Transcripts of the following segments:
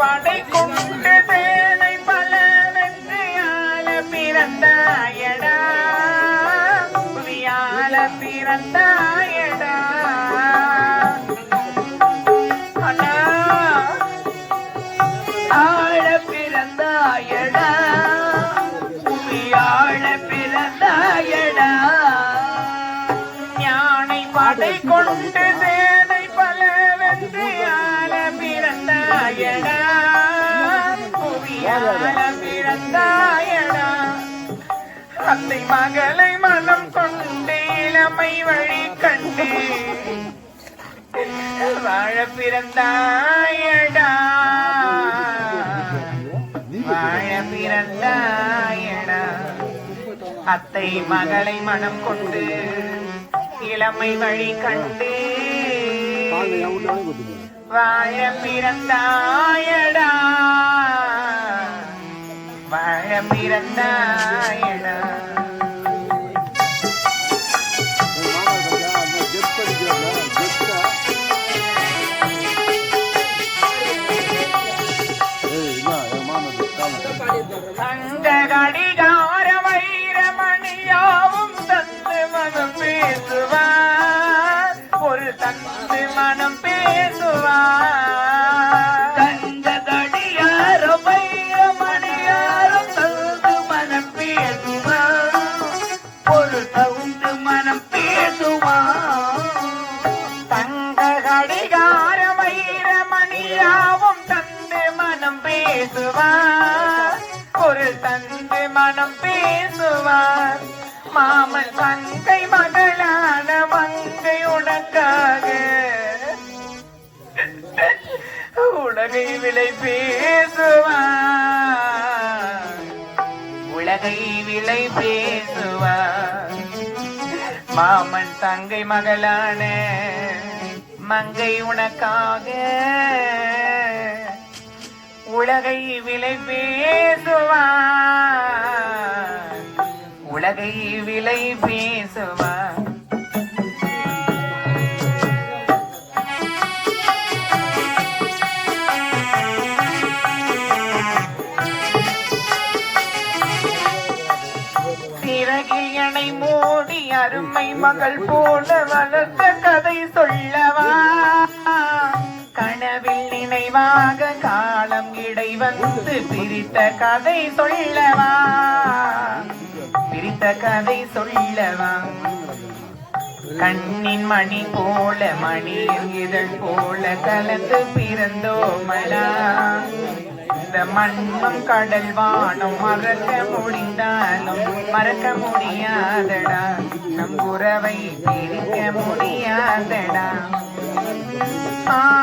படை கொண்டு சேனை பல வெற்றியால பிறந்தாயடா. புவியால பிறந்தாயடா. ஆழ பிறந்தாயடா. புவியாழ பிறந்தாயடா. ஞானை படை கொண்டு சேனை பல வெற்றியால பிறந்தாயடா அத்தை மகளை மனம் கொண்டு இளமை வழி கண்டு வாழ பிறந்தாயடா. வாழ பிறந்தாயடா. அத்தை மகளை மனம் கொண்டு இளமை வழி கண்டு வாழ பிறந்தாயடா. வாழ பிறந்தாயடா கடிகார வைரமணியாவும் தந்து மனம் பேசுவார். ஒரு தந்து மனம் பேசுவார். மனம் பேசுவார். மாமன் தங்கை மகளான மங்கை உனக்காக. உலகை விலை பேசுவார். உலகை விலை பேசுவார். மாமன் தங்கை மகளான மங்கை உனக்காக. உலகை விலை பேசுவார். உலகை விலை பேசுவார். சிறகில் எனை மூடி அருமை மகள் போல வளர்த்த கதை சொல்லவா? கனவில் நினைவாக காலம் இடை வந்து பிரித்த கதை சொல்லவா? பிரித்த கதை சொல்லவா? கண்ணின் மணி போல மணியின் இதழ் போல கலந்து பிறந்தோமடா. இந்த மண்ணும் கடல் வானம் மறக்க முடிந்தாலும் மறக்க முடியாதடா. நம் உறவை பிரிக்க முடியாதடா. ஆ.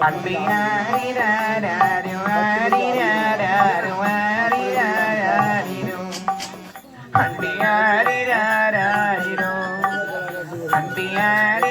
அன்பியாரிராராரு அன்பியாரிலாரி